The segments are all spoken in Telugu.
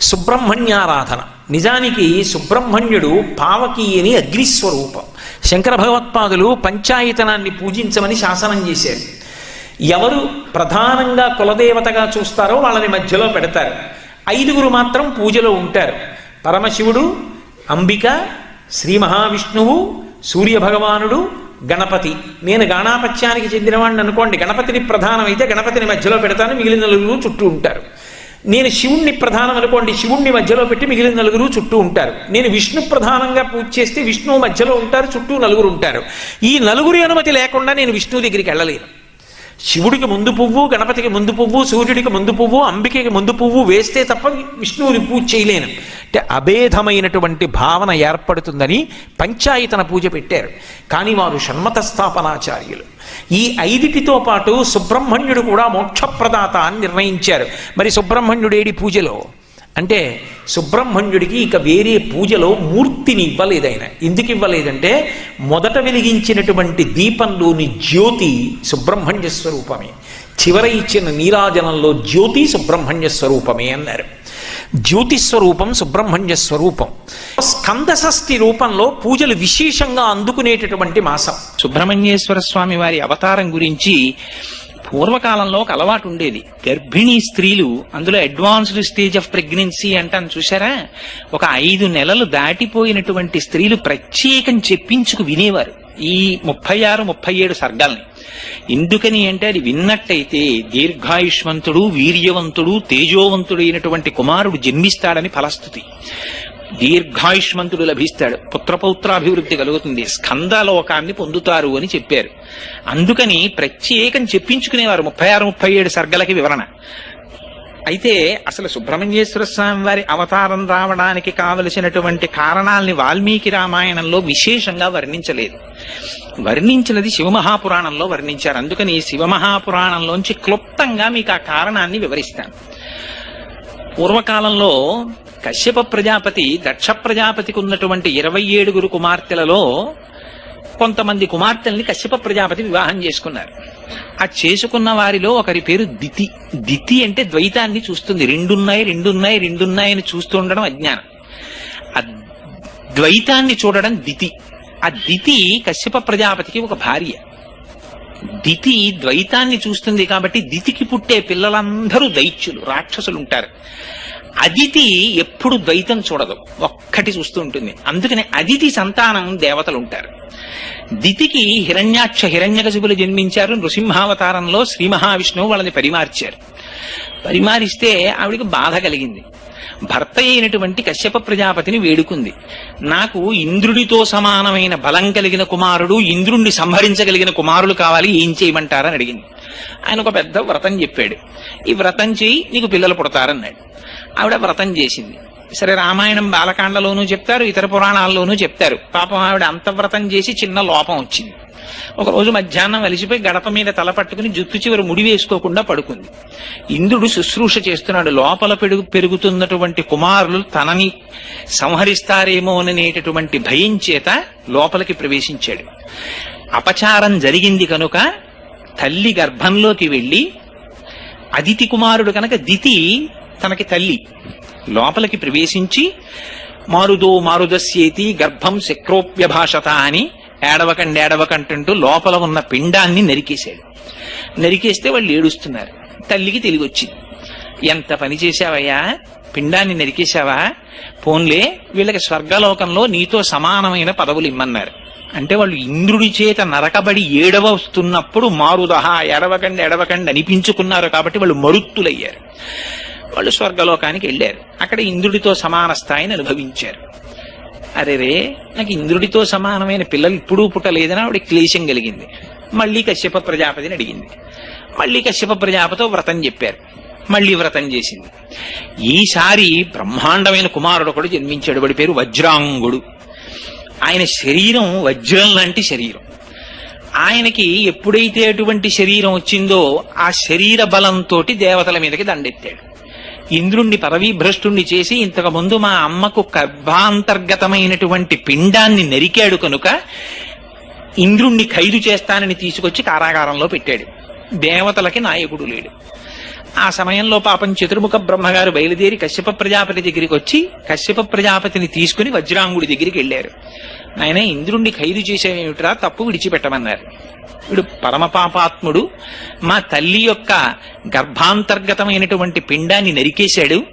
సుబ్రహ్మణ్యారాధన. నిజానికి సుబ్రహ్మణ్యుడు పావకి అని అగ్నిస్వరూపం. శంకర భగవత్పాదులు పంచాయతనాన్ని పూజించమని శాసనం చేశారు. ఎవరు ప్రధానంగా కులదేవతగా చూస్తారో వాళ్ళని మధ్యలో పెడతారు. ఐదుగురు మాత్రం పూజలో ఉంటారు. పరమశివుడు అంబిక శ్రీ మహావిష్ణువు సూర్య భగవానుడు గణపతి. నేను గాణాపత్యానికి చెందినవాడిని అనుకోండి గణపతిని ప్రధానమైతే గణపతిని మధ్యలో పెడతాను. మిగిలిన నలుగురు చుట్టూ ఉంటారు. నేను శివుణ్ణి ప్రధానం అనుకోండి శివుణ్ణి మధ్యలో పెట్టి మిగిలిన నలుగురు చుట్టూ ఉంటారు. నేను విష్ణు ప్రధానంగా పూజ చేస్తే విష్ణువు మధ్యలో ఉంటారు చుట్టూ నలుగురు ఉంటారు. ఈ నలుగురి అనుమతి లేకుండా నేను విష్ణువు దగ్గరికి వెళ్ళలేను. శివుడికి ముందు పువ్వు గణపతికి ముందు పువ్వు సూర్యుడికి ముందు పువ్వు అంబికకి ముందు పువ్వు వేస్తే తప్ప విష్ణువుని పూజ చేయలేను. అంటే అభేదమైనటువంటి భావన ఏర్పడుతుందని పంచాయతన పూజ పెట్టారు. కానీ వారు షణ్మత స్థాపనాచార్యులు ఈ ఐదిటితో పాటు సుబ్రహ్మణ్యుడు కూడా మోక్షప్రదాత అని నిర్ణయించారు. మరి సుబ్రహ్మణ్యుడేడి పూజలో? అంటే సుబ్రహ్మణ్యుడికి ఇక వేరే పూజలో మూర్తిని ఇవ్వలేదు ఆయన. ఎందుకు ఇవ్వలేదంటే మొదట వెలిగించినటువంటి దీపంలోని జ్యోతి సుబ్రహ్మణ్య స్వరూపమే. చివర ఇచ్చిన నీరాజనంలో జ్యోతి సుబ్రహ్మణ్య స్వరూపమే అన్నారు. జ్యోతిస్వరూపం సుబ్రహ్మణ్య స్వరూపం. స్కందషష్ఠి రూపంలో పూజలు విశేషంగా అందుకునేటటువంటి మాసం. సుబ్రహ్మణ్యేశ్వర స్వామి వారి అవతారం గురించి పూర్వకాలంలో ఒక అలవాటు ఉండేది. గర్భిణీ స్త్రీలు అందులో అడ్వాన్స్డ్ స్టేజ్ ఆఫ్ ప్రెగ్నెన్సీ అంటాను చూసారా ఒక ఐదు నెలలు దాటిపోయినటువంటి స్త్రీలు ప్రత్యేకం చెప్పించుకు వినేవారు. ఈ ముప్పై ఆరు ముప్పై ఏడు సర్గాల్ని. ఎందుకని అంటే అది విన్నట్టయితే దీర్ఘాయుష్మంతుడు వీర్యవంతుడు తేజోవంతుడైనటువంటి కుమారుడు జన్మిస్తాడని ఫలస్థుతి. దీర్ఘాయుష్మంతుడు లభిస్తాడు. పుత్రపౌత్రాభివృద్ధి కలుగుతుంది. స్కందలోకాన్ని పొందుతారు అని చెప్పారు. అందుకని ప్రత్యేకం చెప్పించుకునేవారు ముప్పై ఆరు ముప్పై ఏడు సర్గలకి వివరణ. అయితే అసలు సుబ్రహ్మణ్యేశ్వర స్వామి వారి అవతారం రావడానికి కావలసినటువంటి కారణాల్ని వాల్మీకి రామాయణంలో విశేషంగా వర్ణించలేదు. వర్ణించినది శివమహాపురాణంలో వర్ణించారు. అందుకని శివమహాపురాణంలోంచి క్లుప్తంగా మీకు ఆ కారణాన్ని వివరిస్తాను. పూర్వకాలంలో కశ్యప ప్రజాపతి దక్ష ప్రజాపతికి ఉన్నటువంటి ఇరవై ఏడుగురు కుమార్తెలలో కొంతమంది కుమార్తెల్ని కశ్యప ప్రజాపతి వివాహం చేసుకున్నారు. ఆ చేసుకున్న వారిలో ఒకరి పేరు దితి. దితి అంటే ద్వైతాన్ని చూస్తుంది. రెండున్నాయి రెండున్నాయి రెండున్నాయి అని చూస్తూ అజ్ఞానం. ఆ ద్వైతాన్ని చూడడం దితి. ఆ దితి కశ్యప ప్రజాపతికి ఒక భార్య. దితి ద్వైతాన్ని చూస్తుంది కాబట్టి దితికి పుట్టే పిల్లలందరూ దైత్యులు రాక్షసులు ఉంటారు అదితి ఎప్పుడు ద్వైతం చూడదు ఒక్కటి చూస్తూ ఉంటుంది. అందుకని అదితి సంతానం దేవతలు ఉంటారు దితికి హిరణ్యాక్ష హిరణ్యకశిపులు జన్మించారు. నృసింహావతారంలో శ్రీ మహావిష్ణువు వాళ్ళని పరిమార్చారు. పరిమారిస్తే ఆవిడికి బాధ కలిగింది. భర్త అయినటువంటి కశ్యప ప్రజాపతిని వేడుకుంది. నాకు ఇంద్రుడితో సమానమైన బలం కలిగిన కుమారుడు ఇంద్రుణ్ణి సంహరించగలిగిన కుమారులు కావాలి ఏం చేయమంటారని అడిగింది. ఆయన ఒక పెద్ద వ్రతం చెప్పాడు. ఈ వ్రతం చేయి నీకు పిల్లలు పుడతారన్నాడు. ఆవిడ వ్రతం చేసింది. సరే రామాయణం బాలకాండలోనూ చెప్తారు ఇతర పురాణాల్లోనూ చెప్తారు. పాపం ఆవిడ అంత వ్రతం చేసి చిన్న లోపం వచ్చింది. ఒక రోజు మధ్యాహ్నం అలిసిపోయి గడప మీద తల పట్టుకుని జుత్తు చివరి ముడి వేసుకోకుండా పడుకుంది. ఇంద్రుడు శుశ్రూష చేస్తున్నాడు. లోపల పెరుగు పెరుగుతున్నటువంటి కుమారులు తనని సంహరిస్తారేమోననేటటువంటి భయం చేత లోపలికి ప్రవేశించాడు. అపచారం జరిగింది కనుక తల్లి గర్భంలోకి వెళ్ళి అదితి కుమారుడు కనుక దితి తనకి తల్లి లోపలికి ప్రవేశించి మారుదో మారుదస్యేతి గర్భం శక్రోప్యభాషత అని ఏడవకండి ఏడవకంటుంటూ లోపల ఉన్న పిండాన్ని నరికేశాడు. నరికేస్తే వాళ్ళు ఏడుస్తున్నారు. తల్లికి తెలివి వచ్చింది ఎంత పని చేశావయ్యా? పిండాన్ని నరికేశావా? పోన్లే వీళ్ళకి స్వర్గలోకంలో నీతో సమానమైన పదవులు ఇమ్మన్నారు. అంటే వాళ్ళు ఇంద్రుడి చేత నరకబడి ఏడవ వస్తున్నప్పుడు మారుదహ ఎడవకండి ఎడవకండి అనిపించుకున్నారు కాబట్టి వాళ్ళు మరుత్తులయ్యారు. వాళ్ళు స్వర్గలోకానికి వెళ్ళారు. అక్కడ ఇంద్రుడితో సమాన స్థాయిని అనుభవించారు. అరే రే నాకు ఇంద్రుడితో సమానమైన పిల్లలు ఇప్పుడు పుట్టలేదని ఆవిడ క్లేశం కలిగింది. మళ్ళీ కశ్యప ప్రజాపతిని అడిగింది. మళ్ళీ కశ్యప ప్రజాపతితో వ్రతం చెప్పారు. మళ్ళీ వ్రతం చేసింది. ఈసారి బ్రహ్మాండమైన కుమారుడు ఒకడు జన్మించాడు. వాడి పేరు వజ్రాంగుడు. ఆయన శరీరం వజ్రం లాంటి శరీరం. ఆయనకి ఎప్పుడైతే అటువంటి శరీరం వచ్చిందో ఆ శరీర బలంతో దేవతల మీదకి దండెత్తాడు. ఇంద్రుణ్ణి పదవీభ్రష్టుణ్ణి చేసి ఇంతకు ముందు మా అమ్మకు గర్భాంతర్గతమైనటువంటి పిండాన్ని నరికాడు కనుక ఇంద్రుణ్ణి ఖైదు చేస్తానని తీసుకొచ్చి కారాగారంలో పెట్టాడు. దేవతలకి నాయకుడు లేడు. ఆ సమయంలో పాపం చతుర్ముఖ బ్రహ్మగారు బయలుదేరి కశ్యప ప్రజాపతి దగ్గరికి వచ్చి కశ్యప ప్రజాపతిని తీసుకుని వజ్రాంగుడి దగ్గరికి వెళ్ళారు. ఆయన ఇంద్రుణ్ణి ఖైదు చేసేమిట్రా తప్పు విడిచిపెట్టమన్నారు. వీడు పరమపాపాత్ముడు. మా తల్లి యొక్క గర్భాంతర్గతమైనటువంటి పిండాన్ని నరికేశాడు.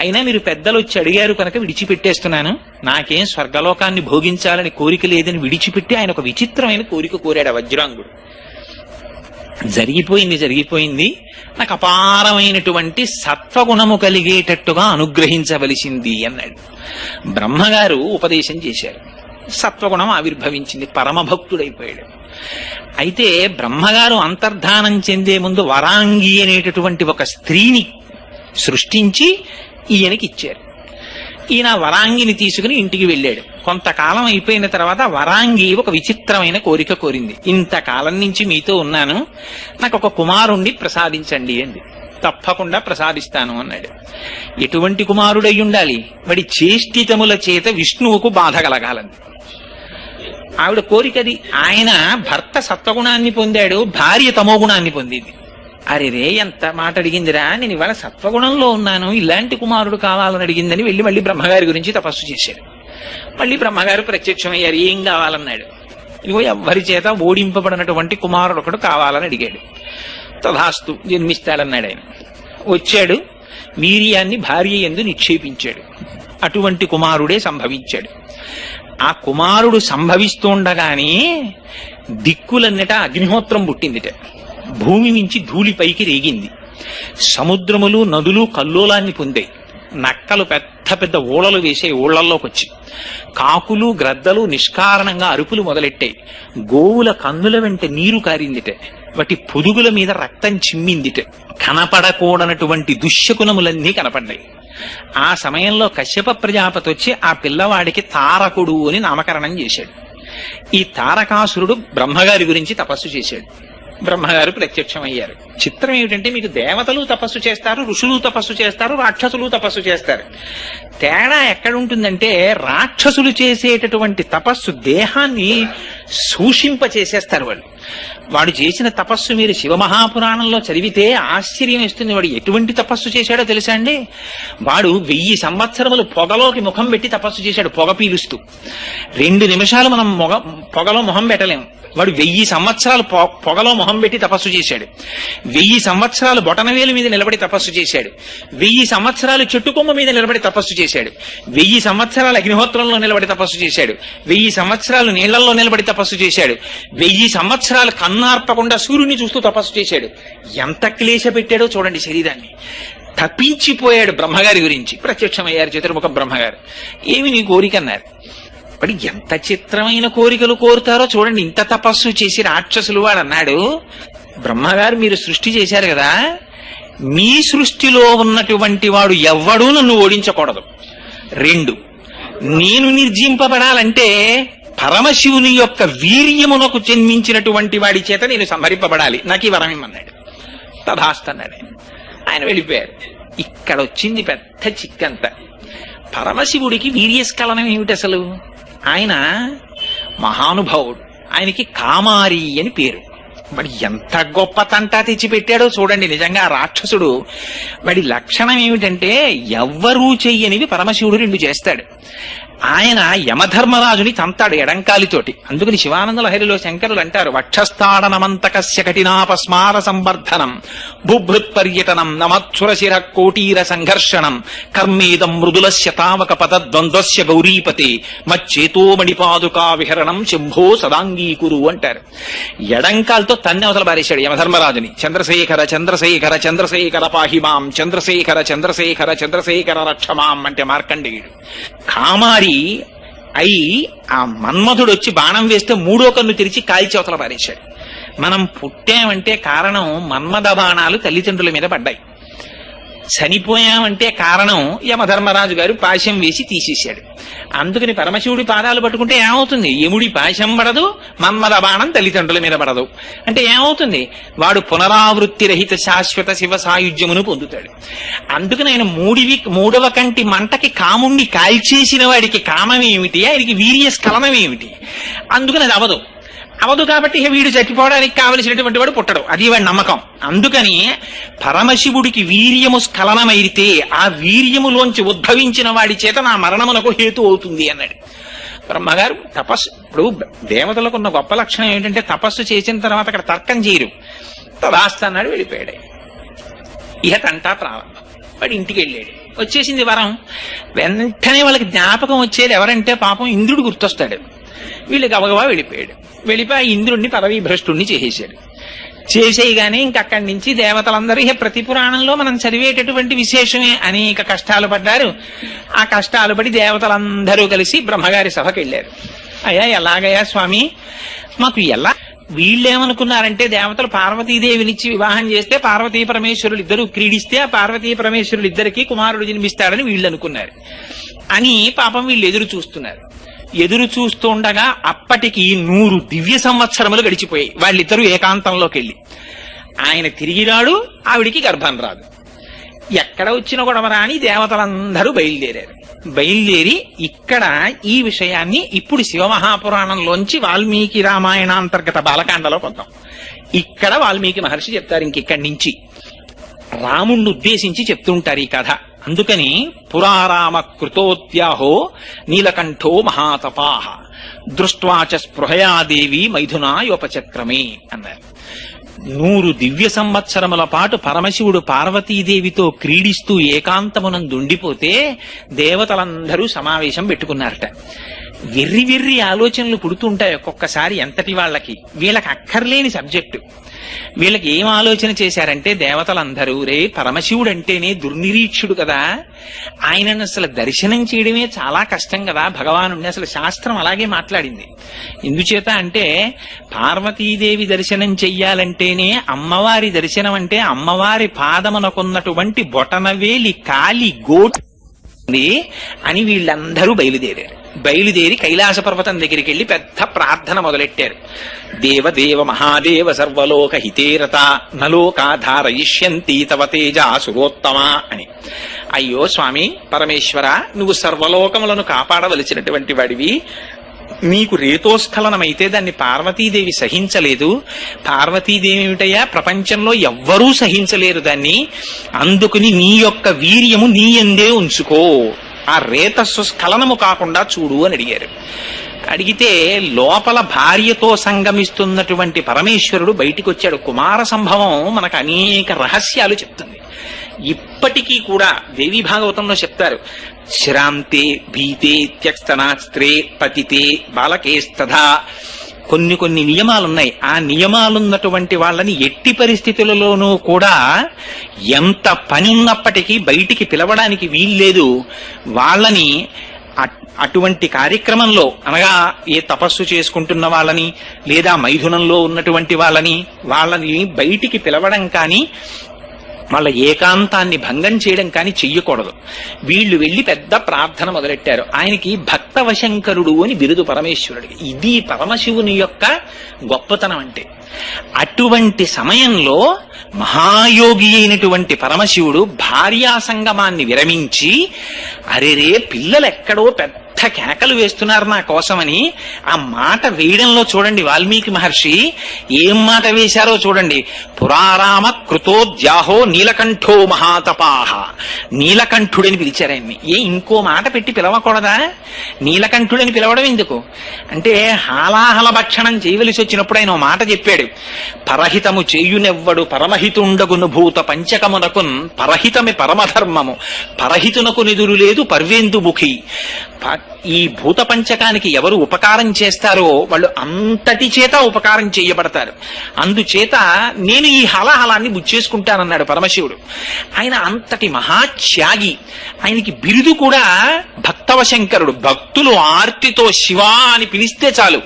అయినా మీరు పెద్దలు వచ్చి అడిగారు కనుక విడిచిపెట్టేస్తున్నాను. నాకేం స్వర్గలోకాన్ని భోగించాలని కోరిక లేదని విడిచిపెట్టి ఆయన ఒక విచిత్రమైన కోరిక కోరాడు వజ్రాంగుడు. జరిగిపోయింది జరిగిపోయింది. నాకు అపారమైనటువంటి సత్వగుణము కలిగేటట్టుగా అనుగ్రహించవలసింది అన్నాడు. బ్రహ్మగారు ఉపదేశం చేశారు. సత్వగుణం ఆవిర్భవించింది పరమభక్తుడైపోయాడు. అయితే బ్రహ్మగారు అంతర్ధానం చెందే ముందు వరాంగి అనేటటువంటి ఒక స్త్రీని సృష్టించి ఈయనకి ఇచ్చారు ఈయన వరాంగిని తీసుకుని ఇంటికి వెళ్ళాడు. కొంతకాలం అయిపోయిన తర్వాత వరాంగి ఒక విచిత్రమైన కోరిక కోరింది. ఇంతకాలం నుంచి మీతో ఉన్నాను. నాకు ఒక కుమారుణ్ణి ప్రసాదించండి అంది. తప్పకుండా ప్రసాదిస్తాను అన్నాడు. ఎటువంటి కుమారుడై ఉండాలి? వాడి చేష్టితముల చేత విష్ణువుకు బాధ కలగాలంది. ఆవిడ కోరికది ఆయన భర్త సత్వగుణాన్ని పొందాడు భార్య తమోగుణాన్ని పొందింది. అరే రే ఎంత మాట అడిగిందిరా? నేను ఇవాళ సత్వగుణంలో ఉన్నాను. ఇలాంటి కుమారుడు కావాలని అడిగిందని వెళ్ళి మళ్ళీ బ్రహ్మగారి గురించి తపస్సు చేశాడు. మళ్ళీ బ్రహ్మగారు ప్రత్యక్షమయ్యారు. ఏం కావాలన్నాడు? ఇదిగో ఎవ్వరి చేత ఓడింపబడినటువంటి కుమారుడు ఒకడు కావాలని అడిగాడు. తథాస్తు జన్మిస్తాడన్నాడు ఆయన. వచ్చాడు వీర్యాన్ని భార్య ఎందు నిక్షేపించాడు. అటువంటి కుమారుడే సంభవించాడు. ఆ కుమారుడు సంభవిస్తుండగానే దిక్కులన్నట అగ్నిహోత్రం పుట్టిందిట. భూమి నుంచి ధూళి పైకి రేగింది. సముద్రములు నదులు కల్లోలాన్ని పొందాయి. నక్కలు పెద్ద పెద్ద ఊళలు వేసే ఊళ్ళల్లోకి వచ్చి కాకులు గ్రద్దలు నిష్కారణంగా అరుపులు మొదలెట్టాయి. గోవుల కన్నుల వెంట నీరు కారిందిట. వాటి పొదుగుల మీద రక్తం చిమ్మిందిట. కనపడకూడనటువంటి దుశ్శకునములన్నీ కనపడ్డాయి. ఆ సమయంలో కశ్యప ప్రజాపతి వచ్చి ఆ పిల్లవాడికి తారకుడు అని నామకరణం చేశాడు. ఈ తారకాసురుడు బ్రహ్మగారి గురించి తపస్సు చేశాడు. బ్రహ్మగారు ప్రత్యక్షమయ్యారు. చిత్రం ఏమిటంటే మీకు దేవతలు తపస్సు చేస్తారు ఋషులు తపస్సు చేస్తారు రాక్షసులు తపస్సు చేస్తారు. తేడా ఎక్కడుంటుందంటే రాక్షసులు చేసేటటువంటి తపస్సు దేహాన్ని సూషింప చేసేస్తారు వాళ్ళు. వాడు చేసిన తపస్సు మీరు శివమహాపురాణంలో చదివితే ఆశ్చర్యం ఇస్తుంది వాడు ఎటువంటి తపస్సు చేశాడో తెలుసా అండి? వాడు వెయ్యి సంవత్సరములు పొగలోకి ముఖం పెట్టి తపస్సు చేశాడు పొగ పీలుస్తూ. రెండు నిమిషాలు మనం మొగ పొగలో ముఖం పెట్టలేము వాడు వెయ్యి సంవత్సరాలు పొ- పొగలో మొహం పెట్టి తపస్సు చేశాడు. వెయ్యి సంవత్సరాలు బొటనవేలు మీద నిలబడి తపస్సు చేశాడు. వెయ్యి సంవత్సరాలు చెట్టు కొమ్మ మీద నిలబడి తపస్సు చేశాడు. వెయ్యి సంవత్సరాలు అగ్నిహోత్రంలో నిలబడి తపస్సు చేశాడు. వెయ్యి సంవత్సరాలు నీళ్ళలో నిలబడి తపస్సు చేశాడు. వెయ్యి సంవత్సరాలు కన్నార్పకుండా సూర్యుని చూస్తూ తపస్సు చేశాడు. ఎంత క్లేశ పెట్టాడో చూడండి శరీరాన్ని. తప్పించిపోయాడు బ్రహ్మగారి గురించి. ప్రత్యక్షమయ్యారు చతుర్ముఖ బ్రహ్మగారు. ఏమి నీ కోరికన్నారు అన్నారు ఎంత చిత్రమైన కోరికలు కోరుతారో చూడండి ఇంత తపస్సు చేసి రాక్షసులు వాడు అన్నాడు. బ్రహ్మగారు మీరు సృష్టి చేశారు కదా మీ సృష్టిలో ఉన్నటువంటి వాడు ఎవ్వడూ నన్ను ఓడించకూడదు. రెండు నేను నిర్జింపబడాలంటే పరమశివుని యొక్క వీర్యమునకు జన్మించినటువంటి వాడి చేత నేను సంహరింపబడాలి. నాకు ఈ వరం ఇమ్మన్నాడు. తథాస్తన్నాడు ఆయన ఆయన వెళ్ళిపోయారు. ఇక్కడ వచ్చింది పెద్ద చిక్కంత. పరమశివుడికి వీర్యస్ఖలనం ఏమిటి అసలు? ఆయన మహానుభావుడు. ఆయనకి కామారి అని పేరు. మరి ఎంత గొప్ప తంటా తెచ్చిపెట్టాడో చూడండి నిజంగా ఆ రాక్షసుడు. వాడి లక్షణం ఏమిటంటే ఎవ్వరూ చెయ్యనివి పరమశివుడు రెండు చేస్తాడు. ఆయన యమధర్మరాజుని తంతాడు ఎడంకాలితోటి. అందుకని శివానంద లహరిలో శంకరులు అంటారు వక్షస్థాడనమంతకస్య కఠినాపస్మార సంవర్ధనం భుభృత్ పర్యటనం నమత్సురశిర కోటీర సంఘర్షణం కర్మేదం మృదులస్య తావక పద ద్వంద్వస్య గౌరీపతే మచ్చేతో విహరణం శంభో సదాంగీకురు అంటారు. ఎడంకాలతో తన్ని అవతల బారేశాడు యమధర్మరాజుని. చంద్రశేఖర చంద్రశేఖర చంద్రశేఖర పాహిమాం చంద్రశేఖర చంద్రశేఖర చంద్రశేఖర రక్షమాం అంటే మార్కండేయుడు. కామారి అయి ఆ మన్మధుడు వచ్చి బాణం వేస్తే మూడో కన్ను తెరిచి కాల్చి అవతల పారేశాడు. మనం పుట్టామంటే కారణం మన్మద బాణాలు తల్లిదండ్రుల మీద పడ్డాయి. చనిపోయామంటే కారణం యమధర్మరాజు గారు పాశం వేసి తీసేశాడు. అందుకని పరమశివుడి పాదాలు పట్టుకుంటే ఏమవుతుంది? యముడి పాశం పడదు మన్మద బాణం తల్లిదండ్రుల మీద పడదు. అంటే ఏమవుతుంది? వాడు పునరావృత్తి రహిత శాశ్వత శివ సాయుధ్యమును పొందుతాడు. అందుకని ఆయన మూడివి మూడవ కంటి మంటకి కాముణ్ణి కాల్చేసిన వాడికి కామం ఏమిటి ఆయనకి వీర్య స్ఖలనం ఏమిటి అందుకని అది అవదు. అవదు కాబట్టి వీడు చచ్చిపోవడానికి కావలసినటువంటి వాడు పుట్టడు. అది వాడి నమ్మకం. అందుకని పరమశివుడికి వీర్యము స్ఖలనమైతే ఆ వీర్యములోంచి ఉద్భవించిన వాడి చేత నా మరణమునకు హేతు అవుతుంది అన్నాడు. బ్రహ్మగారు తపస్సు ఇప్పుడు దేవతలకు ఉన్న గొప్ప లక్షణం ఏంటంటే తపస్సు చేసిన తర్వాత అక్కడ తర్కం చేయరు. తదాస్తన్నాడు వెళ్ళిపోయాడు. ఇహ తంటా ప్రారంభం వాడు ఇంటికి వెళ్ళాడు. వచ్చేసింది వరం. వెంటనే వాళ్ళకి జ్ఞాపకం వచ్చేది ఎవరంటే పాపం ఇంద్రుడు గుర్తొస్తాడు. వీళ్ళు గబగబా వెళ్ళిపోయాడు. వెళ్ళిపోయి ఆ ఇంద్రుడిని పదవీభ్రష్టుణ్ణి చేసేసాడు చేసేయగానే ఇంక అక్కడి నుంచి దేవతలందరూ ఇక ప్రతి పురాణంలో మనం చదివేటటువంటి విశేషమే. అనేక కష్టాలు పడ్డారు. ఆ కష్టాలు పడి దేవతలందరూ కలిసి బ్రహ్మగారి సభకి వెళ్ళారు. అయ్యా ఎలాగయ్యా స్వామి? మాకు ఎలా వీళ్ళేమనుకున్నారంటే దేవతలు పార్వతీదేవినిచ్చి వివాహం చేస్తే పార్వతీ పరమేశ్వరులు ఇద్దరు క్రీడిస్తే ఆ పార్వతీ పరమేశ్వరులు ఇద్దరికి కుమారుడు జన్మిస్తాడని వీళ్ళు అనుకున్నారు అని పాపం వీళ్ళు ఎదురు చూస్తున్నారు. ఎదురు చూస్తుండగా అప్పటికి నూరు దివ్య సంవత్సరములు గడిచిపోయాయి. వాళ్ళిద్దరూ ఏకాంతంలోకి వెళ్ళి ఆయన తిరిగి రాడు ఆవిడికి గర్భం రాదు. ఎక్కడ వచ్చిన గొడవ రాని దేవతలందరూ బయలుదేరారు. బయలుదేరి ఇక్కడ ఈ విషయాన్ని ఇప్పుడు శివమహాపురాణంలోంచి వాల్మీకి రామాయణాంతర్గత బాలకాండలో పొందాం. ఇక్కడ వాల్మీకి మహర్షి చెప్తారు ఇంకిక్కడి నుంచి. రాముణ్ణి ఉద్దేశించి చెప్తుంటారు ఈ కథ. అందుకని పురారామ కృతోద్యాహో నీలకంఠో మహాతపాహ దృష్ట్వాచ స్పృహయాదేవి మైథునాయోపచక్రమే అన్నారు. నూరు దివ్య సంవత్సరముల పాటు పరమశివుడు పార్వతీదేవితో క్రీడిస్తూ ఏకాంతమునందుండిపోతే దేవతలందరూ సమావేశం పెట్టుకున్నారట. వెర్రి వెర్రి ఆలోచనలు పుడుతుంటాయి ఒక్కొక్కసారి ఎంతటి వాళ్ళకి. వీళ్ళకి అక్కర్లేని సబ్జెక్టు. వీళ్ళకి ఏం ఆలోచన చేశారంటే దేవతలందరూ రే పరమశివుడు అంటేనే దుర్నిరీక్షుడు కదా. ఆయనను అసలు దర్శనం చేయడమే చాలా కష్టం కదా. భగవానుడిని అసలు శాస్త్రం అలాగే మాట్లాడింది. ఎందుచేత అంటే పార్వతీదేవి దర్శనం చెయ్యాలంటేనే అమ్మవారి దర్శనం అంటే అమ్మవారి పాదమునకున్నటువంటి బొటనవేలి కాలి గోట్ ఉంది అని వీళ్ళందరూ బయలుదేరారు. బయలుదేరి కైలాస పర్వతం దగ్గరికి వెళ్ళి పెద్ద ప్రార్థన మొదలెట్టారు. దేవ దేవ మహాదేవ సర్వలోక హితేరత నలోకాధారయిష్యంతి తవ తేజ సురోత్తమా అని. అయ్యో స్వామి పరమేశ్వర నువ్వు సర్వలోకములను కాపాడవలసినటువంటి వాడివి. నీకు రేతోస్ఖలనమైతే దాన్ని పార్వతీదేవి సహించలేదు. పార్వతీదేవి ఏమిటయ్యా ప్రపంచంలో ఎవ్వరూ సహించలేరు దాన్ని. అందుకుని నీ యొక్క వీర్యము నీ ఎందే ఉంచుకో. ఆ రేతస్సు స్ఖలనము కాకుండా చూడు అని అడిగారు. అడిగితే లోపల భార్యతో సంగమిస్తున్నటువంటి పరమేశ్వరుడు బయటికి వచ్చాడు కుమార సంభవం మనకు అనేక రహస్యాలు చెప్తుంది. ఇప్పటికీ కూడా దేవి భాగవతంలో చెప్తారు. శ్రాంతే భీతే త్యక్స్తనాస్త్రే పతితే బాలకేస్తథా. కొన్ని కొన్ని నియమాలున్నాయి. ఆ నియమాలున్నటువంటి వాళ్ళని ఎట్టి పరిస్థితులలోనూ కూడా ఎంత పని ఉన్నప్పటికీ బయటికి పిలవడానికి వీల్లేదు. వాళ్ళని అటువంటి కార్యక్రమంలో అనగా ఏ తపస్సు చేసుకుంటున్న వాళ్ళని లేదా మైథునంలో ఉన్నటువంటి వాళ్ళని వాళ్ళని బయటికి పిలవడం కానీ వాళ్ళ ఏకాంతాన్ని భంగం చేయడం కానీ చెయ్యకూడదు. వీళ్ళు వెళ్ళి పెద్ద ప్రార్థన మొదలెట్టారు. ఆయనకి భక్తవశంకరుడు అని బిరుదు పరమేశ్వరుడికి. ఇది పరమశివుని యొక్క గొప్పతనం అంటే. అటువంటి సమయంలో మహాయోగి అయినటువంటి పరమశివుడు భార్యా సంగమాన్ని విరమించి అరెరే పిల్లలు ఎక్కడో పెద్ద కేకలు వేస్తున్నారు నా కోసమని. ఆ మాట వేయడంలో చూడండి వాల్మీకి మహర్షి. ఏం మాట వేశారో చూడండి. పురారామ కృతోద్యాహో నీలకంఠో మహాతపాహ. నీలకంఠుడని పిలిచారు ఆయన్ని. ఏ ఇంకో మాట పెట్టి పిలవకూడదా? నీలకంఠుడని పిలవడం ఎందుకు? అంటే హాలాహల భక్షణం చేయవలసి వచ్చినప్పుడు ఆయన ఓ మాట చెప్పాడు. పరహితము చేయునెవ్వడు పరమహితుండగును భూత పంచకమునకున్ పరహితమి పరమధర్మము. పరహితునకు నిదురు లేదు పర్వేందుముఖి. ఈ భూత పంచకానికి ఎవరు ఉపకారం చేస్తారో వాళ్ళు అంతటి చేత ఉపకారం చేయబడతారు. అందుచేత నేను ఈ హలాహలాన్ని బుచ్చేసుకుంటానన్నాడు పరమశివుడు. ఆయన అంతటి మహాత్యాగి. ఆయనకి బిరుదు కూడా భక్తవశంకరుడు. భక్తులు ఆర్తితో శివ అని పిలిస్తే చాలు.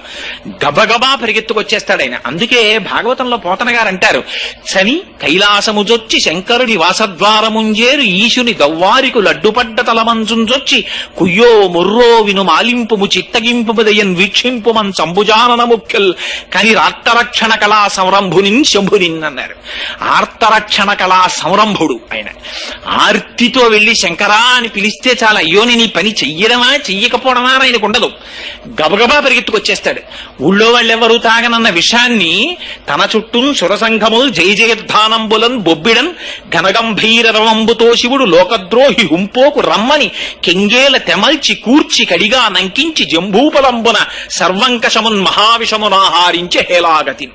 గబగబా పరిగెత్తుకొచ్చేస్తాడు ఆయన. అందుకే భాగవతంలో పోతన గారు అంటారు చని కైలాసముజొచ్చి శంకరుడి వాసద్వారముంజేరు ఈశుని దవ్వారికు లడ్డుపడ్డ తలమంచుంజొచ్చి కుయ్యో ముర్రో విను మాలింపుము చిత్తగింపుదయన్ వీక్షింపుమన్ సంభుజానన ముఖ్యల్ కని ఆర్తరక్షణ కళా సంరంభునిన్ శంభునిన్ అన్నారు. ఆర్తరక్షణ కళా సంరంభుడు ఆయన. ఆర్తితో వెళ్ళి శంకరా అని పిలిస్తే చాలా అయ్యో నేను ఈ పని చెయ్యడమా చెయ్యకపోవడమా ఆయనకు ఉండదు. గబగబా పరిగెత్తుకొచ్చేస్తాడు. ఊళ్ళో వాళ్ళెవరూ తాగనన్న విషయాన్ని తన చుట్టూ సురసంఘములు జయ జయధ్వానంబులన్ బొబ్బిడన్ ఘనగంభీర రవంబుతో శివుడు లోకద్రోహి హుంపోకు రమ్మని కెంగేల తెమల్చి కూర్చి కడిగా నంకించి జంబూపలంబున సర్వంకషమున్ మహావిషమునాహారించి హేలాగతి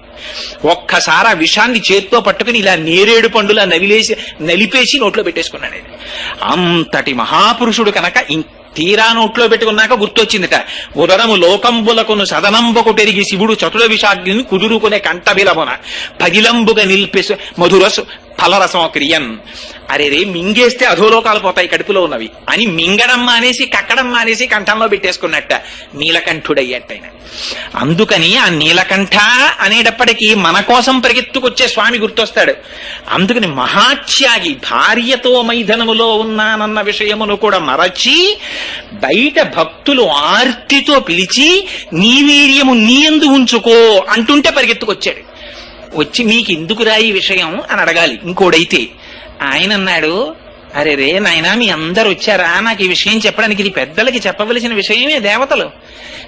ఒక్కసారి ఆ విషాన్ని చేత్తో పట్టుకుని ఇలా నేరేడు పండులా నవిలేసి నలిపేసి నోట్లో పెట్టేసుకున్నాడు అంతటి మహాపురుషుడు కనుక ఇం- తీరా నోట్లో పెట్టుకున్నాక గుర్తొచ్చిందిట. ఉదరము లోకంబులకును సదనంబుకుటెరిగి శివుడు చతుర విషాగ్ని కుదురుకునే కంఠబిలమున పగిలంబుగా నిల్పేసు మధురసు ఫలరసం క్రియన్. అరే రే మింగేస్తే అధోలోకాలు పోతాయి కడుపులో ఉన్నవి. అని మింగడం మానేసి కక్కడం మానేసి కంఠంలో పెట్టేసుకున్నట్ట. నీలకంఠుడయ్యట్టయిన అందుకని ఆ నీలకంఠ అనేటప్పటికీ మన కోసం పరిగెత్తుకొచ్చే స్వామి గుర్తొస్తాడు. అందుకని మహాత్యాగి భార్యతో మైదనములో ఉన్నానన్న విషయమును కూడా మరచి బయట భక్తులు ఆర్తితో పిలిచి నీ వీర్యము నీయందు ఉంచుకో అంటుంటే పరిగెత్తుకొచ్చాడు. వచ్చి మీకు ఎందుకు రాయి విషయం? అని అడగాలి ఇంకోడైతే. ఆయన అన్నాడు అరే రే నాయనా మీ అందరు వచ్చారా? నాకు ఈ విషయం చెప్పడానికి ఇది పెద్దలకి చెప్పవలసిన విషయమే దేవతలు.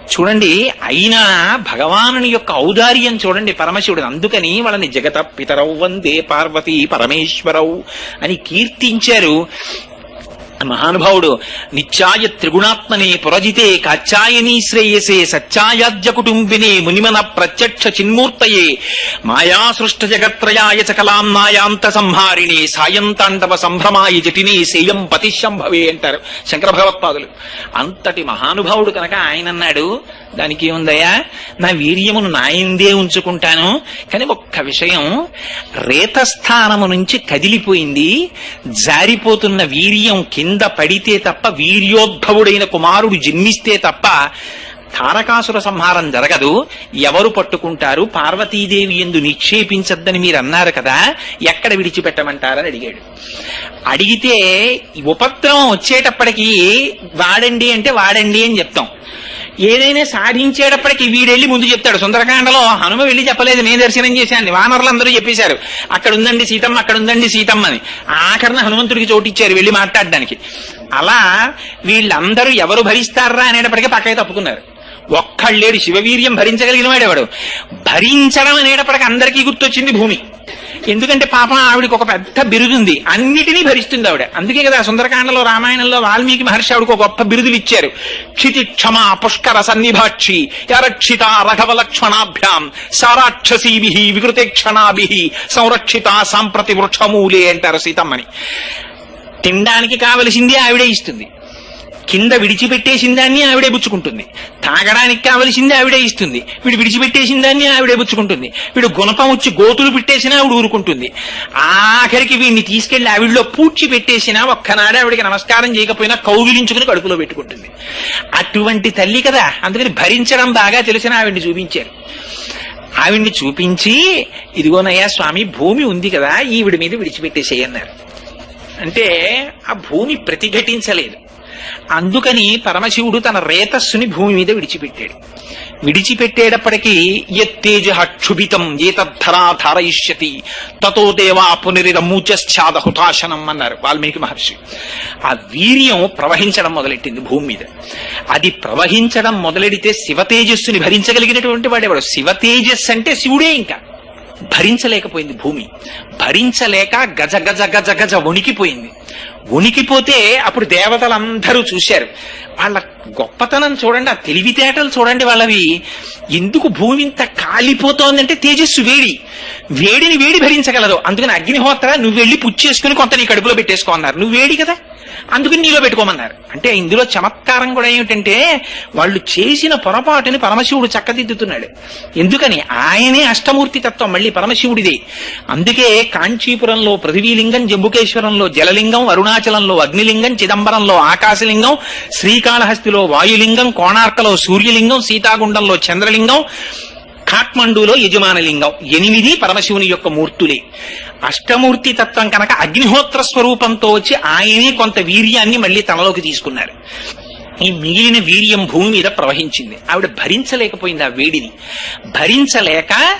చూడండి అయినా భగవానుని యొక్క ఔదార్యం చూడండి పరమశివుడు. అందుకని వాళ్ళని జగత పితరౌ వందే పార్వతీ పరమేశ్వరౌ అని కీర్తించారు. మహానుభావుడు నిత్యాయ త్రిగుణాత్మనే పురజితే కాచాయనీ శ్రేయసే సత్యాయాజ్య కుటుంబినే మునిమన ప్రత్యక్ష చిన్మూర్తయే మాయా సృష్ట జగత్రయాయ చకలాం నాయాంత సంహారిణే సాయంతాండవ సంభ్రమాయ జటినే సేయం పతిశంభవే అంటారు శంకర భగవత్పాదులు. అంతటి మహానుభావుడు కనుక ఆయన అన్నాడు దానికి ఏముందయ్యా? నా వీర్యమును నాయందే ఉంచుకుంటాను. కానీ ఒక్క విషయం రేతస్థానము నుంచి కదిలిపోయింది. జారిపోతున్న వీర్యం కింద పడితే తప్ప వీర్యోద్భవుడైన కుమారుడు జన్మిస్తే తప్ప తారకాసుర సంహారం జరగదు. ఎవరు పట్టుకుంటారు? పార్వతీదేవి ఎందు నిక్షేపించద్దని మీరు అన్నారు కదా ఎక్కడ విడిచిపెట్టమంటారని అడిగాడు. అడిగితే ఉపద్రవం వచ్చేటప్పటికీ వాడండి అంటే వాడండి అని చెప్తాం. ఏదైనా సాధించేటప్పటికి వీడెళ్ళి ముందు చెప్తాడు. సుందరకాండలో హనుమ వెళ్ళి చెప్పలేదు నేను దర్శనం చేశాను వానరులందరూ చెప్పేశారు అక్కడ ఉందండి సీతమ్మ అక్కడ ఉందండి సీతమ్మ అని. ఆఖరణ హనుమంతుడికి చోటిచ్చారు వెళ్ళి మాట్లాడడానికి. అలా వీళ్ళందరూ ఎవరు భరిస్తారా అనేటప్పటికీ పక్కకి తప్పుకున్నారు. ఒక్కళ్ళేడు శివవీర్యం భరించగలిగిన వాడేవాడు భరించడం అనేటప్పటికి అందరికీ గుర్తొచ్చింది భూమి. ఎందుకంటే పాపం ఆవిడకి ఒక పెద్ద బిరుదుంది. అన్నిటినీ భరిస్తుంది ఆవిడ. అందుకే కదా సుందరకాండలో రామాయణంలో వాల్మీకి మహర్షి ఆవిడకు ఒక గొప్ప బిరుదులు ఇచ్చారు క్షితి క్షమ పుష్కర సన్నిభాక్షి యరక్షిత రఘవ లక్ష్మణాభ్యాం సారాక్షసీభి వికృతే క్షణాభి సంరక్షిత సాంప్రతి వృక్షమూలే అంటారు సీతమ్మని. తినడానికి కావలసింది ఆవిడే ఇస్తుంది. కింద విడిచిపెట్టేసిన దాన్ని ఆవిడే పుచ్చుకుంటుంది తాగడానికి కావలసింది ఆవిడే ఇస్తుంది. వీడు విడిచిపెట్టేసిన దాన్ని ఆవిడే పుచ్చుకుంటుంది వీడు గుణపం వచ్చి గోతులు పెట్టేసినా ఆవిడ ఊరుకుంటుంది. ఆఖరికి వీడిని తీసుకెళ్ళి ఆవిడలో పూడ్చి పెట్టేసినా ఒక్కనాడే ఆవిడికి నమస్కారం చేయకపోయినా కౌగిలించుకుని కడుపులో పెట్టుకుంటుంది. అటువంటి తల్లి కదా. అందుకని భరించడం బాగా తెలిసిన ఆవిడ్ని చూపించారు. ఆవిడ్ని చూపించి ఇదిగోనయ్యా స్వామి భూమి ఉంది కదా ఈవిడ మీద విడిచిపెట్టేసేయన్నారు. అంటే ఆ భూమి ప్రతిఘటించలేదు. అందుకని పరమశివుడు తన రేతస్సుని భూమి మీద విడిచిపెట్టాడు. విడిచిపెట్టేటప్పటికీ ఎత్తేజ క్షుభితం ఏతద్ధరా ధారయిష్యతి తతో దేవా పునరిరమూచశ్చాద హుతాశనం అన్నారు వాల్మీకి మహర్షి. ఆ వీర్యం ప్రవహించడం మొదలెట్టింది భూమి మీద. అది ప్రవహించడం మొదలెడితే శివతేజస్సుని భరించగలిగినటువంటి వాడేవాడు శివతేజస్ అంటే శివుడే ఇంకా. భరించలేకపోయింది భూమి. భరించలేక గజ గజ గజ గజ వణికిపోయింది. వణికిపోతే అప్పుడు దేవతలందరూ చూశారు. వాళ్ళ గొప్పతనం చూడండి ఆ తెలివితేటలు చూడండి వాళ్ళవి. ఎందుకు భూమి ఇంత కాలిపోతోందంటే తేజస్సు వేడి. వేడిని వేడి భరించగలదు. అందుకని అగ్నిహోత్ర నువ్వు వెళ్ళి పుచ్చేసుకుని కొంత నీ కడుపులో పెట్టేసుకో అన్నారు. నువ్వు వేడి కదా? అందుకని నీలో పెట్టుకోమన్నారు. అంటే ఇందులో చమత్కారం కూడా ఏమిటంటే వాళ్ళు చేసిన పొరపాటుని పరమశివుడు చక్కదిద్దుతున్నాడు. ఎందుకని? ఆయనే అష్టమూర్తి తత్వం మళ్ళీ పరమశివుడిదే. అందుకే కాంచీపురంలో పృథివీలింగం జంబుకేశ్వరంలో జలలింగం అరుణాచలంలో అగ్నిలింగం చిదంబరంలో ఆకాశలింగం శ్రీకాళహస్తిలో వాయులింగం కోణార్కలో సూర్యలింగం సీతాగుండంలో చంద్రలింగం ఖాట్మండూలో యజమానలింగం. ఎనిమిది పరమశివుని యొక్క మూర్తులే. అష్టమూర్తి తత్వం కనుక అగ్నిహోత్ర స్వరూపంతో వచ్చి ఆయనే కొంత వీర్యాన్ని మళ్ళీ తనలోకి తీసుకున్నారు. ఈ మిగిలిన వీర్యం భూమి మీద ప్రవహించింది. ఆవిడ భరించలేకపోయింది ఆ వేడిని. భరించలేక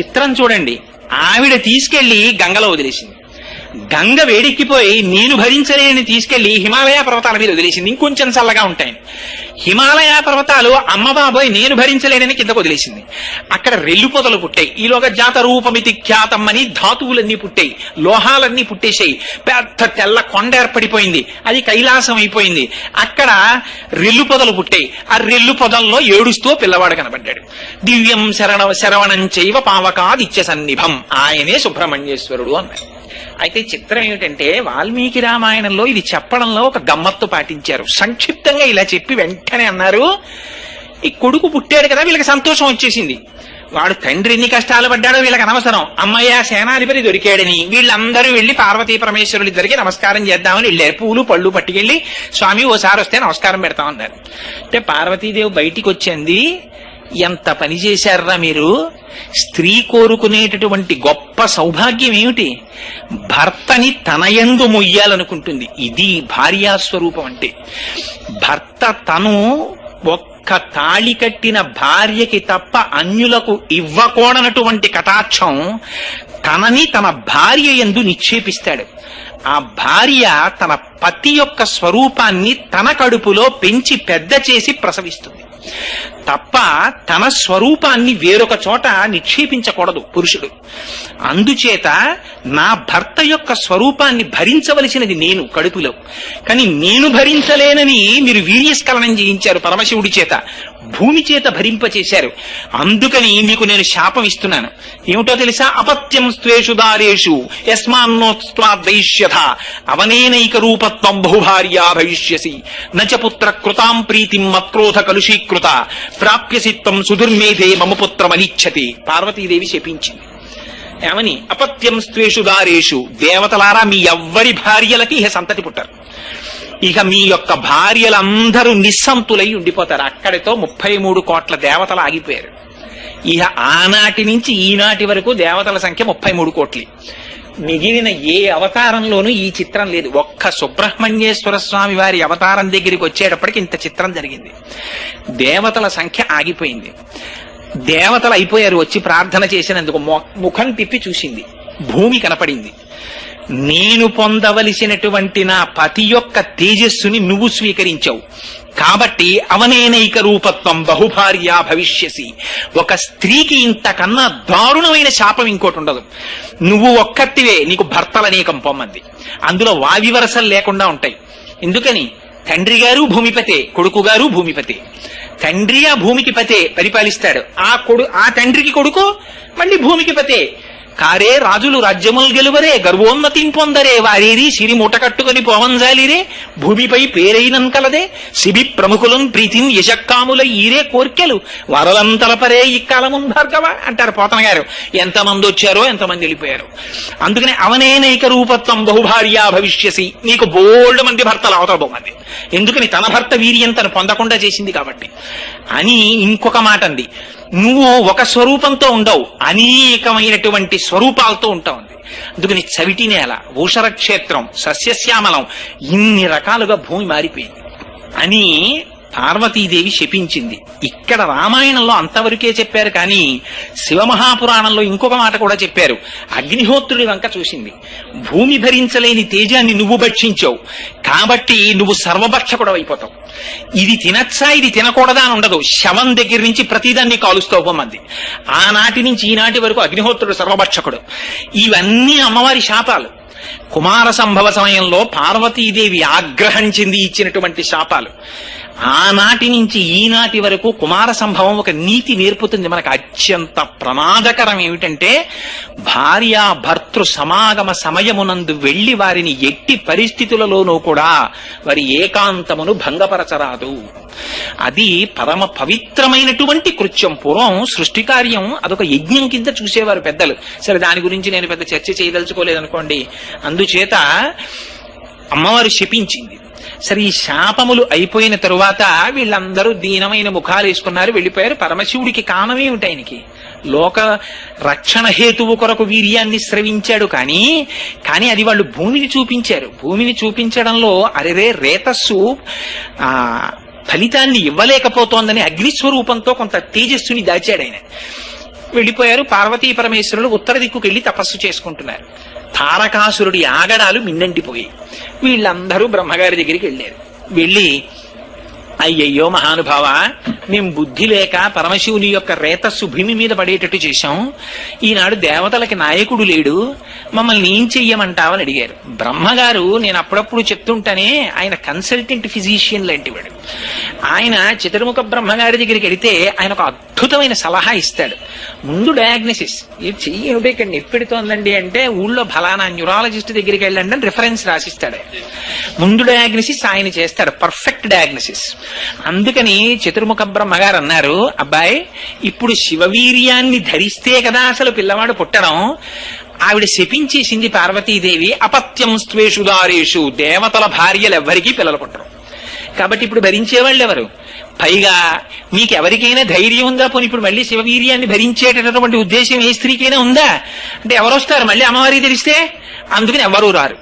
చిత్రం చూడండి. ఆవిడ తీసుకెళ్ళి గంగలో వదిలేసింది. గంగ వేడెక్కిపోయి నేను భరించలేని తీసుకెళ్ళి హిమాలయ పర్వతాల మీద వదిలేసింది. ఇంకొంచెం చల్లగా ఉంటాయి హిమాలయ పర్వతాలు అమ్మ బాబోయ్ నేను భరించలేనని కిందకు వదిలేసింది. అక్కడ రెల్లు పొదలు పుట్టాయి. ఈలోగా జాత రూపమితి ఖ్యాతం అని ధాతువులన్నీ పుట్టాయి. లోహాలన్నీ పుట్టేశాయి. పెద్ద తెల్ల కొండ ఏర్పడిపోయింది. అది కైలాసం అయిపోయింది. అక్కడ రెల్లు పొదలు పుట్టాయి. ఆ రెల్లు పొదల్లో ఏడుస్తూ పిల్లవాడు కనబడ్డాడు. దివ్యం శరణ శరవణం చైవ పావకాదిత్య సన్నిభం. ఆయనే సుబ్రహ్మణ్యేశ్వరుడు అన్నారు అయితే చిత్రం ఏమిటంటే వాల్మీకి రామాయణంలో ఇది చెప్పడంలో ఒక గమ్మత్తు పాటించారు. సంక్షిప్తంగా ఇలా చెప్పి వెంటనే అన్నారు ఈ కొడుకు పుట్టాడు కదా వీళ్ళకి సంతోషం వచ్చేసింది. వాడు తండ్రి ఎన్ని కష్టాలు పడ్డాడో వీళ్ళకి అనవసరం. అమ్మయ్య సేనాధిపతి దొరికాడని వీళ్ళందరూ వెళ్ళి పార్వతీ పరమేశ్వరులు ఇద్దరికి నమస్కారం చేద్దామని వెళ్ళారు. పూలు పళ్ళు పట్టుకెళ్ళి స్వామి ఓసారి వస్తే నమస్కారం పెడతామన్నారు అంటే పార్వతీదేవి బయటికి వచ్చింది ఎంత పని చేశారా మీరు? స్త్రీ కోరుకునేటటువంటి గొప్ప సౌభాగ్యం ఏమిటి? భర్తని తనయందు మొయ్యాలనుకుంటుంది. ఇది భార్యాస్వరూపం అంటే. భర్త తను ఒక్క తాళి కట్టిన భార్యకి తప్ప అన్యులకు ఇవ్వకూడనటువంటి కటాక్షం తనని తన భార్య ఎందు నిక్షేపిస్తాడు. ఆ భార్య తన పతి యొక్క స్వరూపాన్ని తన కడుపులో పెంచి పెద్ద చేసి ప్రసవిస్తుంది. తప్ప తన స్వరూపాన్ని వేరొక చోట నిక్షేపించకూడదు పురుషుడు. అందుచేత నా భర్త యొక్క స్వరూపాన్ని భరించవలసినది నేను కడుపులో. కానీ నేను భరించలేనని మీరు వీర్యస్ఖలనం చేయించారు పరమశివుడి చేత. భూమి చేత భరింపచేశారు. అందుకని మీకు నేను శాపం ఇస్తున్నాను. ఏమిటో తెలుసా? అపత్యం స్వేషు దారేషు యస్మాన్నోత్వాదయిష్యథ అవనేనైక రూపత్వం బహుభార్యా భవిష్యసి నచ పుత్ర కృతాం ప్రీతిం మత్రోధ కలుషీకృత ప్రాప్యసి త్వం సుదుర్మేధే మమ పుత్రమనిచ్చతి పార్వతీదేవి శపించింది. ఏమని? అపత్యం స్త్వేషు దారేషు దేవతలారా మీ ఎవ్వరి భార్యలకి ఇహ సంతతి పుట్టారు. ఇక మీ యొక్క భార్యలందరూ నిస్సంతులై ఉండిపోతారు. అక్కడితో ముప్పై మూడు కోట్ల దేవతలు ఆగిపోయారు. ఇక ఆనాటి నుంచి ఈనాటి వరకు దేవతల సంఖ్య ముప్పై మూడు కోట్లు. మిగిలిన ఏ అవతారంలోనూ ఈ చిత్రం లేదు. ఒక్క సుబ్రహ్మణ్యేశ్వర స్వామి వారి అవతారం దగ్గరికి వచ్చేటప్పటికి ఇంత చిత్రం జరిగింది. దేవతల సంఖ్య ఆగిపోయింది. దేవతలు అయిపోయారు వచ్చి ప్రార్థన చేసినందుకు ముఖం తిప్పి చూసింది. భూమి కనపడింది. నేను పొందవలసినటువంటి నా పతి యొక్క తేజస్సుని నువ్వు స్వీకరించావు. కాబట్టి అవనేనైక రూపత్వం బహుభార్యా భవిష్యసి. ఒక స్త్రీకి ఇంతకన్నా దారుణమైన శాపం ఇంకోటి ఉండదు. నువ్వు ఒక్కత్తివే నీకు భర్తలనేకం పొమ్మంది. అందులో వావివరసలు లేకుండా ఉంటాయి. ఎందుకని? తండ్రి గారు భూమిపతే కొడుకు గారు భూమిపతే. తండ్రి ఆ భూమికి పతే పరిపాలిస్తాడు. ఆ కొడు ఆ తండ్రికి కొడుకు మళ్ళీ భూమికి పతే. కారే రాజులు రాజ్యములు గెలువరే గర్వోన్నతిం పొందరే. వారేరి సిరి మూట కట్టుకుని పోవంజాలిరే భూమిపై పేరైనం కలదే. శిబి ప్రముఖులను ప్రీతిని యశక్కాముల ఈరే కోర్కెలు. వరలంతలపరే ఇక్కాలమున్ భార్గవ అంటారు పోతన గారు ఎంతమంది వచ్చారో ఎంతమంది వెళ్ళిపోయారు. అందుకని అవనేనైక రూపత్వం బహుభార్యా భవిష్యసి. నీకు బోల్డ్ మంది భర్తలు అవతల బొమ్మంది ఎందుకని తన భర్త వీర్యం తను పొందకుండా చేసింది కాబట్టి. అని ఇంకొక మాట అంది నువ్వు ఒక స్వరూపంతో ఉండవు అనేకమైనటువంటి స్వరూపాలతో ఉంటావు అందుకని చవిటి నేల ఊషర క్షేత్రం సస్యశ్యామలం ఇన్ని రకాలుగా భూమి మారిపోయింది. అని పార్వతీదేవి శపించింది. ఇక్కడ రామాయణంలో అంతవరకే చెప్పారు కానీ శివమహాపురాణంలో ఇంకొక మాట కూడా చెప్పారు. అగ్నిహోత్రుడి వంక చూసింది. భూమి భరించలేని తేజాన్ని నువ్వు భక్షించావు. కాబట్టి నువ్వు సర్వభక్షకుడు అయిపోతావు. ఇది తినచ్చా? ఇది తినకూడదా అని ఉండదు. శవం దగ్గర నుంచి ప్రతిదాన్ని కాలుస్తావు మంది ఆనాటి నుంచి ఈనాటి వరకు అగ్నిహోత్రుడు సర్వభక్షకుడు. ఇవన్నీ అమ్మవారి శాపాలు. కుమార సంభవ సమయంలో పార్వతీదేవి ఆగ్రహం చెంది ఇచ్చినటువంటి శాపాలు. ఆనాటి నుంచి ఈనాటి వరకు కుమార సంభవం ఒక నీతి నేర్పుతుంది. మనకు అత్యంత ప్రమాదకరం ఏమిటంటే భార్యా భర్తృ సమాగమ సమయమునందు వెళ్ళి వారిని ఎట్టి పరిస్థితులలోనూ కూడా వారి ఏకాంతమును భంగపరచరాదు. అది పరమ పవిత్రమైనటువంటి కృత్యం. పూర్వం సృష్టి కార్యం అదొక యజ్ఞం కింద చూసేవారు పెద్దలు. సరే దాని గురించి నేను పెద్ద చర్చ చేయదలుచుకోలేదనుకోండి. అందుచేత అమ్మవారు శపించింది. సరే ఈ శాపములు అయిపోయిన తరువాత వీళ్ళందరూ దీనమైన ముఖాలు వేసుకున్నారు వెళ్ళిపోయారు. పరమశివుడికి కారణమేమిటి ఆయనకి? లోక రక్షణ హేతువు కొరకు వీర్యాన్ని స్రవించాడు కానీ కానీ అది వాళ్ళు భూమిని చూపించారు. భూమిని చూపించడంలో అరెరే రేతస్సు ఆ ఫలితాన్ని ఇవ్వలేకపోతోందని అగ్నిస్వరూపంతో కొంత తేజస్సుని దాచాడు ఆయన. వెళ్ళిపోయారు. పార్వతీ పరమేశ్వరులు ఉత్తర దిక్కుకెళ్ళి తపస్సు చేసుకుంటున్నారు. తారకాసురుడి ఆగడాలు మిన్నంటిపోయాయి. వీళ్ళందరూ బ్రహ్మగారి దగ్గరికి వెళ్ళారు. వెళ్ళి అయ్యయ్యో మహానుభావ మేం బుద్ధి లేక పరమశివుని యొక్క రేతస్సు భూమి మీద పడేటట్టు చేశాం. ఈనాడు దేవతలకి నాయకుడు లేడు. మమ్మల్ని ఏం చెయ్యమంటావని అడిగారు. బ్రహ్మగారు నేను అప్పుడప్పుడు చెప్తుంటానే ఆయన కన్సల్టెంట్ ఫిజీషియన్ లాంటివాడు. ఆయన చతుర్ముఖ బ్రహ్మగారి దగ్గరికి వెడితే ఆయన ఒక అద్భుతమైన సలహా ఇస్తాడు. ముందు డయాగ్నసిస్ ఇది చెయ్యి ఏమిటో ఇక్కడ నొప్పెడుతోందండి అంటే ఊళ్ళో ఫలానా న్యూరాలజిస్ట్ దగ్గరికి వెళ్ళండి అని రిఫరెన్స్ రాసిస్తాడు. ముందు డయాగ్నసిస్ ఆయన చేస్తాడు. పర్ఫెక్ట్ డయాగ్నోసిస్ అందుకని చతుర్ముఖ బ్రహ్మగారు అన్నారు అబ్బాయి ఇప్పుడు శివవీర్యాన్ని ధరిస్తే కదా అసలు పిల్లవాడు పుట్టడం. ఆవిడ శపించేసింది పార్వతీదేవి అపత్యం స్వేషుదారేషు దేవతల భార్యలు ఎవ్వరికీ పిల్లలు పుట్టరు. కాబట్టి ఇప్పుడు భరించేవాళ్ళు ఎవరు పైగా మీకు ఎవరికైనా ధైర్యం ఉందా పోనీ? ఇప్పుడు మళ్ళీ శివవీర్యాన్ని భరించేటటువంటి ఉద్దేశం ఏ స్త్రీకైనా ఉందా? అంటే ఎవరు వస్తారు? మళ్ళీ అమ్మవారి తెలిస్తే? అందుకని ఎవరు రారు.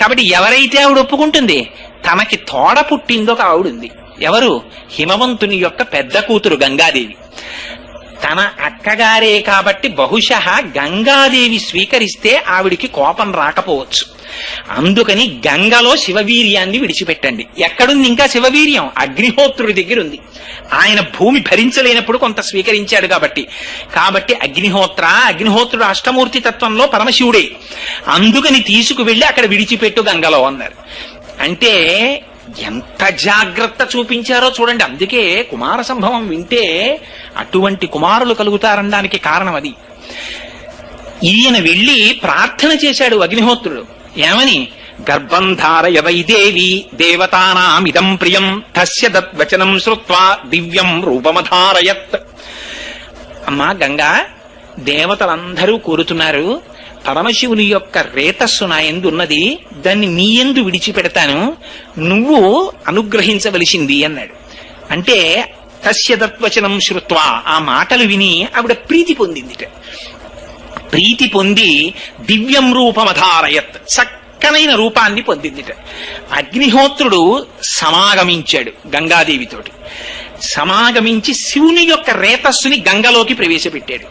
కాబట్టి ఎవరైతే ఆవిడ ఒప్పుకుంటుంది తనకి తోడ పుట్టిందో ఒక ఆవిడుంది. ఎవరు? హిమవంతుని యొక్క పెద్ద కూతురు గంగాదేవి. తన అక్కగారే కాబట్టి బహుశ గంగాదేవి స్వీకరిస్తే ఆవిడికి కోపం రాకపోవచ్చు. అందుకని గంగలో శివవీర్యాన్ని విడిచిపెట్టండి. ఎక్కడుంది ఇంకా శివవీర్యం? అగ్నిహోత్రుడి దగ్గర ఉంది ఆయన భూమి భరించలేనప్పుడు కొంత స్వీకరించాడు కాబట్టి. కాబట్టి అగ్నిహోత్ర అగ్నిహోత్రుడు అష్టమూర్తి తత్వంలో పరమశివుడే. అందుకని తీసుకువెళ్ళి అక్కడ విడిచిపెట్టు గంగలో అన్నారు. అంటే ఎంత జాగ్రత్త చూపించారో చూడండి. అందుకే కుమార సంభవం వింటే అటువంటి కుమారులు కలుగుతారనడానికి కారణం అది. ఈయన వెళ్ళి ప్రార్థన చేశాడు అగ్నిహోత్రుడు. ఏమని? గర్భం ధారయ వైదేవి దేవతానామిదం ప్రియం తస్య దత్వచనం శ్రుత్వా దివ్యం రూపమధారయత్. అమ్మా గంగా దేవతలందరూ కోరుతున్నారు. పరమశివుని యొక్క రేతస్సు నా ఎందు ఉన్నది దాన్ని నీ ఎందు విడిచిపెడతాను నువ్వు అనుగ్రహించవలసింది అన్నాడు. అంటే తస్య దత్వచనం శృత్వా ఆ మాటలు విని ఆవిడ ప్రీతి పొందిందిట. ప్రీతి పొంది దివ్యం రూపమధారయత్ చక్కనైన రూపాన్ని పొందిందిట. అగ్నిహోత్రుడు సమాగమించాడు గంగాదేవితోటి. సమాగమించి శివుని యొక్క రేతస్సుని గంగలోకి ప్రవేశపెట్టాడు.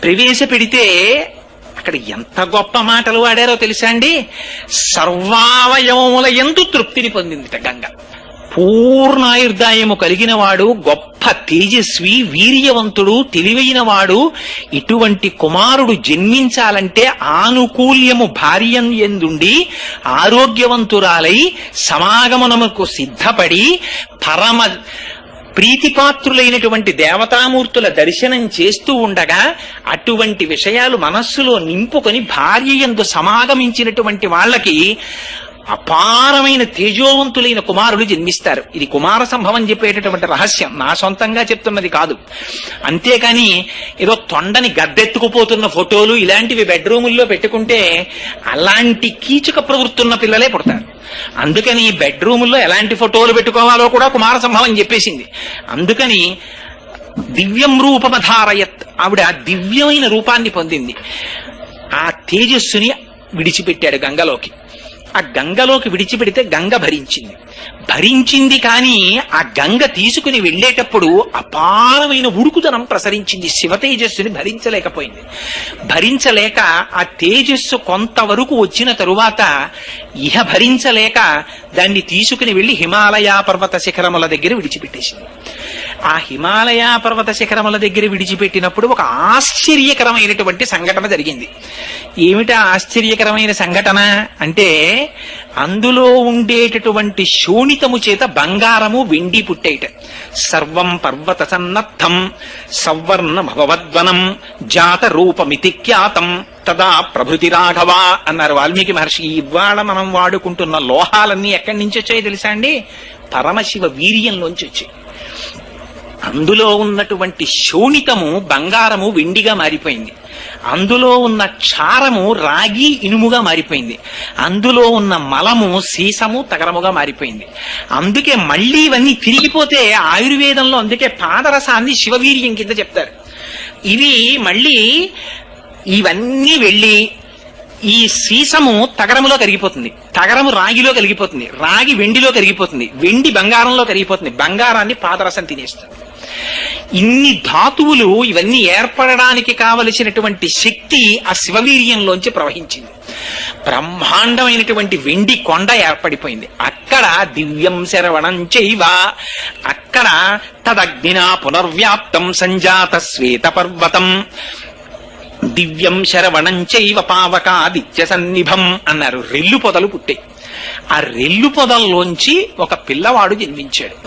ప్రవేశపెడితే అక్కడ ఎంత గొప్ప మాటలు వాడారో తెలుసా అండి? సర్వావయవముల ఎందు తృప్తిని పొందిందిట గంగ. పూర్ణాయుర్దాయము కలిగిన వాడు గొప్ప తేజస్వి వీర్యవంతుడు తెలివైన వాడు ఇటువంటి కుమారుడు జన్మించాలంటే ఆనుకూల్యము భార్యం ఎందుండి ఆరోగ్యవంతురాలై సమాగమనముకు సిద్ధపడి పరమ ప్రీతిపాత్రులైనటువంటి దేవతామూర్తుల దర్శనం చేస్తూ ఉండగా అటువంటి విషయాలు మనస్సులో నింపుకొని భార్య ఎందు సమాగమించినటువంటి వాళ్ళకి అపారమైన తేజోవంతులైన కుమారులు జన్మిస్తారు. ఇది కుమార సంభవం చెప్పేటటువంటి రహస్యం. నా సొంతంగా చెప్తున్నది కాదు. అంతేకాని ఏదో తొండని గద్దెత్తుకుపోతున్న ఫోటోలు ఇలాంటివి బెడ్రూముల్లో పెట్టుకుంటే అలాంటి కీచక ప్రవృత్తున్న పిల్లలే పుడతారు. అందుకని బెడ్రూముల్లో ఎలాంటి ఫోటోలు పెట్టుకోవాలో కూడా కుమార సంభవం చెప్పేసింది. అందుకని దివ్యం రూపమధారయత్ ఆవిడ దివ్యమైన రూపాన్ని పొందింది. ఆ తేజస్సుని విడిచిపెట్టాడు గంగలోకి. ఆ గంగలోకి విడిచిపెడితే గంగ భరించింది. భరించింది కానీ ఆ గంగ తీసుకుని వెళ్ళేటప్పుడు అపారమైన ఉడుకుదనం ప్రసరించింది. శివ తేజస్సుని భరించలేకపోయింది. భరించలేక ఆ తేజస్సు కొంతవరకు వచ్చిన తరువాత ఇహ భరించలేక దాన్ని తీసుకుని వెళ్ళి హిమాలయ పర్వత శిఖరముల దగ్గర విడిచిపెట్టేసింది. ఆ హిమాలయ పర్వత శిఖరముల దగ్గర విడిచిపెట్టినప్పుడు ఒక ఆశ్చర్యకరమైనటువంటి సంఘటన జరిగింది. ఏమిటా ఆశ్చర్యకరమైన సంఘటన? అంటే అందులో ఉండేటటువంటి శోణితము చేత బంగారము వెండి పుట్టేట. సర్వం పర్వత సన్నద్ధం సవర్ణ భగవద్వనం జాత రూపమితి ఖ్యాతం తదా ప్రభృతి రాఘవ అన్నారు వాల్మీకి మహర్షి. ఇవాళ మనం వాడుకుంటున్న లోహాలన్నీ ఎక్కడి నుంచి వచ్చాయో తెలుసా అండి? పరమశివ వీర్యంలోంచి వచ్చాయి అందులో ఉన్నటువంటి శోణితము బంగారము వెండిగా మారిపోయింది. అందులో ఉన్న క్షారము రాగి ఇనుముగా మారిపోయింది. అందులో ఉన్న మలము సీసము తగరముగా మారిపోయింది. అందుకే మళ్ళీ ఇవన్నీ తిరిగిపోతే ఆయుర్వేదంలో అందుకే పాదరసాన్ని శివవీర్యం కింద చెప్తారు. ఇవి మళ్ళీ ఇవన్నీ వెళ్ళి ఈ సీసము తగరములో కరిగిపోతుంది. తగరము రాగిలో కలిగిపోతుంది రాగి వెండిలో కరిగిపోతుంది. వెండి బంగారంలో కరిగిపోతుంది. బంగారాన్ని పాదరసం తినేస్తుంది. ఇన్ని ధాతువులు ఇవన్నీ ఏర్పడడానికి కావలసినటువంటి శక్తి ఆ శివవీర్యంలోంచి ప్రవహించింది. బ్రహ్మాండమైనటువంటి వెండి కొండ ఏర్పడిపోయింది. అక్కడ దివ్యం శరవణం చైవ అక్కడ తదగ్నినా పునర్వ్యాప్తం సంజాత శ్వేత పర్వతం. దివ్యం శరవణం చైవ పావకాదిత్య సన్నిభం అన్నారు. రెల్లు పొదలు పుట్టాయి. ఆ రెల్లు పొదల్లోంచి ఒక పిల్లవాడు జన్మించాడు.